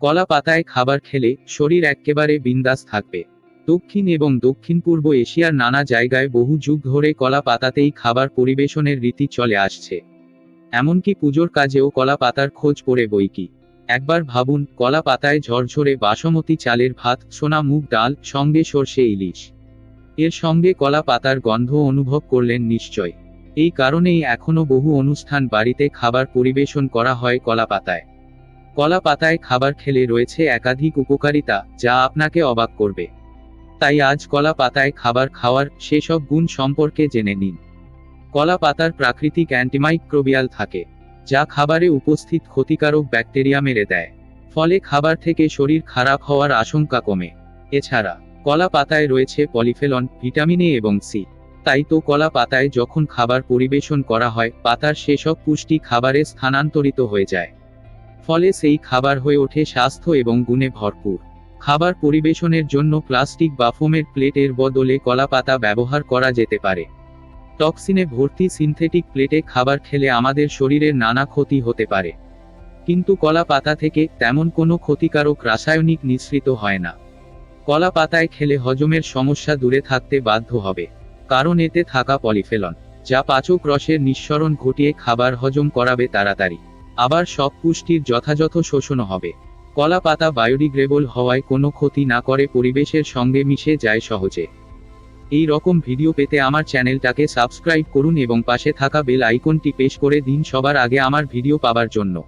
কলা পাতায় খাবার খেলে শরীর এক্কেবারে বিন্দাস থাকবে। দক্ষিণ এবং দক্ষিণ পূর্ব এশিয়ার নানা জায়গায় বহু যুগ ধরে কলা পাতাতেই খাবার পরিবেশনের রীতি চলে আসছে। এমনকি পুজোর কাজেও কলা পাতার খোঁজ পড়ে বই কি। একবার ভাবুন কলা পাতায় ঝরঝরে বাসমতি চালের ভাত, সোনা মুগ ডাল, সঙ্গে সর্ষে ইলিশ। এর সঙ্গে কলা পাতার গন্ধ অনুভব করলেন নিশ্চয়। এই কারণেই এখনও বহু অনুষ্ঠান বাড়িতে খাবার পরিবেশন করা হয় কলা পাতায় কলা পাতায় খাবার খেলে রয়েছে একাধিক উপকারিতা, যা আপনাকে অবাক করবে। তাই আজ কলা পাতায় খাবার খাওয়ার সেসব গুণ সম্পর্কে জেনে নিন। কলা পাতার প্রাকৃতিক অ্যান্টিমাইক্রোবিয়াল থাকে, যা খাবারে উপস্থিত ক্ষতিকারক ব্যাকটেরিয়া মেরে দেয়। ফলে খাবার থেকে শরীর খারাপ হওয়ার আশঙ্কা কমে। এছাড়া, কলা পাতায় রয়েছে পলিফেলন, ভিটামিন এ এবং সি। তাই তো কলা পাতায় যখন খাবার পরিবেশন করা হয়, পাতার সেসব পুষ্টি খাবারে স্থানান্তরিত হয়ে যায়। ফলে সেই খাবার হয়ে ওঠে স্বাস্থ্য এবং গুণে ভরপুর। খাবার পরিবেশনের জন্য প্লাস্টিক বা ফোমের প্লেটের বদলে কলা পাতা ব্যবহার করা যেতে পারে। টক্সিনে ভর্তি সিনথেটিক প্লেটে খাবার খেলে আমাদের শরীরের নানা ক্ষতি হতে পারে। কিন্তু কলা পাতা থেকে তেমন কোনো ক্ষতিকারক রাসায়নিক নিঃসৃত হয় না। কলা পাতায় খেলে হজমের সমস্যা দূরে থাকতে বাধ্য হবে, কারণ এতে থাকা পলিফেলন, যা পাচক রসের নিঃসরণ ঘটিয়ে খাবার হজম করাবে তাড়াতাড়ি। আবার সব পুষ্টির যথাযথ শোষণ হবে। কলা পাতা বায়োডিগ্রেবল হওয়ায় কোনো ক্ষতি না করে পরিবেশের সঙ্গে মিশে যায় সহজে। এই রকম ভিডিও পেতে আমার চ্যানেলটাকে সাবস্ক্রাইব করুন এবং পাশে থাকা বেল আইকনটি পেশ করে দিন সবার আগে আমার ভিডিও পাবার জন্য।